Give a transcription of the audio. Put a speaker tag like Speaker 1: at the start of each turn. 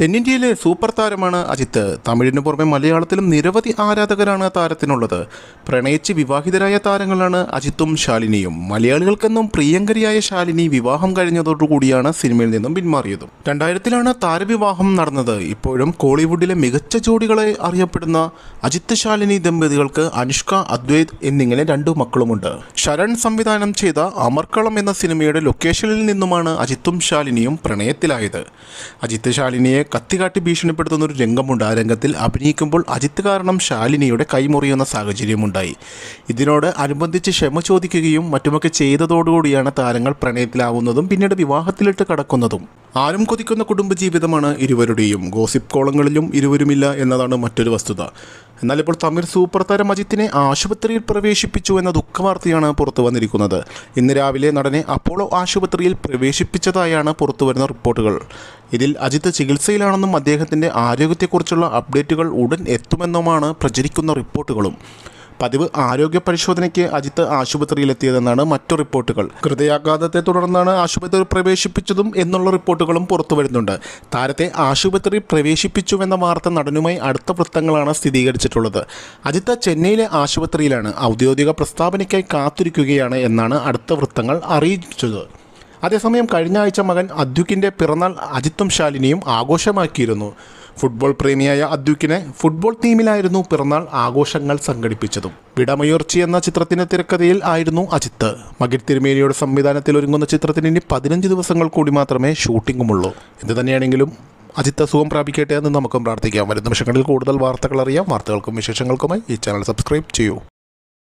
Speaker 1: തെന്നിന്ത്യയിലെ super താരമാണ് അജിത്ത്. തമിഴിന് പുറമെ മലയാളത്തിലും നിരവധി ആരാധകരാണ് താരത്തിനുള്ളത്. പ്രണയിച്ച് വിവാഹിതരായ താരങ്ങളാണ് അജിത്തും ശാലിനിയും. മലയാളികൾക്കെന്നും പ്രിയങ്കരിയായ ശാലിനി വിവാഹം കഴിഞ്ഞതോടുകൂടിയാണ് സിനിമയിൽ നിന്നും പിന്മാറിയതും. രണ്ടായിരത്തിലാണ് താരവിവാഹം നടന്നത്. ഇപ്പോഴും കോളിവുഡിലെ മികച്ച ജോഡികളെ അറിയപ്പെടുന്ന അജിത്ത് ശാലിനി ദമ്പതികൾക്ക് അനുഷ്ക അദ്വൈത് എന്നിങ്ങനെ രണ്ടു മക്കളുമുണ്ട്. ശരൺ സംവിധാനം ചെയ്ത അമർക്കളം എന്ന സിനിമയുടെ ലൊക്കേഷനിൽ നിന്നുമാണ് അജിത്തും ശാലിനിയും പ്രണയത്തിലായത്. അജിത്ത് ശാലിനിയെ കത്തികാട്ടി ഭീഷണിപ്പെടുത്തുന്ന ഒരു രംഗമുണ്ട്. ആ രംഗത്തിൽ അഭിനയിക്കുമ്പോൾ അജിത്ത് കാരണം ശാലിനിയുടെ കൈമുറിയുന്ന സാഹചര്യമുണ്ടായി. ഇതിനോട് അനുബന്ധിച്ച് ക്ഷമ ചോദിക്കുകയും മറ്റുമൊക്കെ ചെയ്തതോടുകൂടിയാണ് താരങ്ങൾ പ്രണയത്തിലാവുന്നതും പിന്നീട് വിവാഹത്തിലിട്ട് കടക്കുന്നതും. ആരും കൊതിക്കുന്ന കുടുംബജീവിതമാണ് ഇരുവരുടെയും. ഗോസിപ്പ് കോളങ്ങളിലും ഇരുവരുമില്ല എന്നതാണ് മറ്റൊരു വസ്തുത. എന്നാൽ ഇപ്പോൾ തമിഴ് സൂപ്പർ താരം അജിത്തിനെ ആശുപത്രിയിൽ പ്രവേശിപ്പിച്ചു എന്ന ദുഃഖവാർത്തയാണ് പുറത്തു വന്നിരിക്കുന്നത്. ഇന്ന് രാവിലെ നടനെ അപ്പോളോ ആശുപത്രിയിൽ പ്രവേശിപ്പിച്ചതായാണ് പുറത്തുവരുന്ന റിപ്പോർട്ടുകൾ. ഇതിൽ അജിത്ത് ചികിത്സയിലാണെന്നും അദ്ദേഹത്തിന്റെ ആരോഗ്യത്തെക്കുറിച്ചുള്ള അപ്ഡേറ്റുകൾ ഉടൻ എത്തുമെന്നുമാണ് പ്രചരിക്കുന്ന റിപ്പോർട്ടുകളും. പതിവ് ആരോഗ്യ പരിശോധനയ്ക്ക് അജിത്ത് ആശുപത്രിയിലെത്തിയതെന്നാണ് മറ്റു റിപ്പോർട്ടുകൾ. ഹൃദയാഘാതത്തെ തുടർന്നാണ് ആശുപത്രി പ്രവേശിപ്പിച്ചതും എന്നുള്ള റിപ്പോർട്ടുകളും പുറത്തു വരുന്നുണ്ട്. താരത്തെ ആശുപത്രി പ്രവേശിപ്പിച്ചുവെന്ന വാർത്ത നടനുമായി അടുത്ത വൃത്തങ്ങളാണ് സ്ഥിരീകരിച്ചിട്ടുള്ളത്. അജിത്ത് ചെന്നൈയിലെ ആശുപത്രിയിലാണ് ഔദ്യോഗിക പ്രസ്താവനയ്ക്കായി കാത്തിരിക്കുകയാണ് എന്നാണ് അടുത്ത വൃത്തങ്ങൾ അറിയിച്ചത്. അതേസമയം കഴിഞ്ഞ ആഴ്ച മകൻ അദ്യുക്കിന്റെ പിറന്നാൾ അജിത്തും ശാലിനിയും ആഘോഷമാക്കിയിരുന്നു. ഫുട്ബോൾ പ്രേമിയായ അദ്യുക്കിനെ ഫുട്ബോൾ ടീമിലായിരുന്നു പിറന്നാൾ ആഘോഷങ്ങൾ സംഘടിപ്പിച്ചതും. വിടമയുർച്ചി എന്ന ചിത്രത്തിന്റെ തിരക്കഥയിൽ ആയിരുന്നു അജിത്ത്. മകിർ തിരുമേനിയുടെ സംവിധാനത്തിൽ ഒരുങ്ങുന്ന ചിത്രത്തിന് ഇനി പതിനഞ്ച് ദിവസങ്ങൾ കൂടി മാത്രമേ ഷൂട്ടിങ്ങുമുള്ളൂ. എന്ത് തന്നെയാണെങ്കിലും അജിത്ത് സുഖം പ്രാപിക്കട്ടെ എന്ന് നമുക്കും പ്രാർത്ഥിക്കാം. വരും നിമിഷങ്ങളിൽ കൂടുതൽ വാർത്തകൾ അറിയാം. വാർത്തകൾക്കും വിശേഷങ്ങൾക്കുമായി ഈ ചാനൽ സബ്സ്ക്രൈബ് ചെയ്യൂ.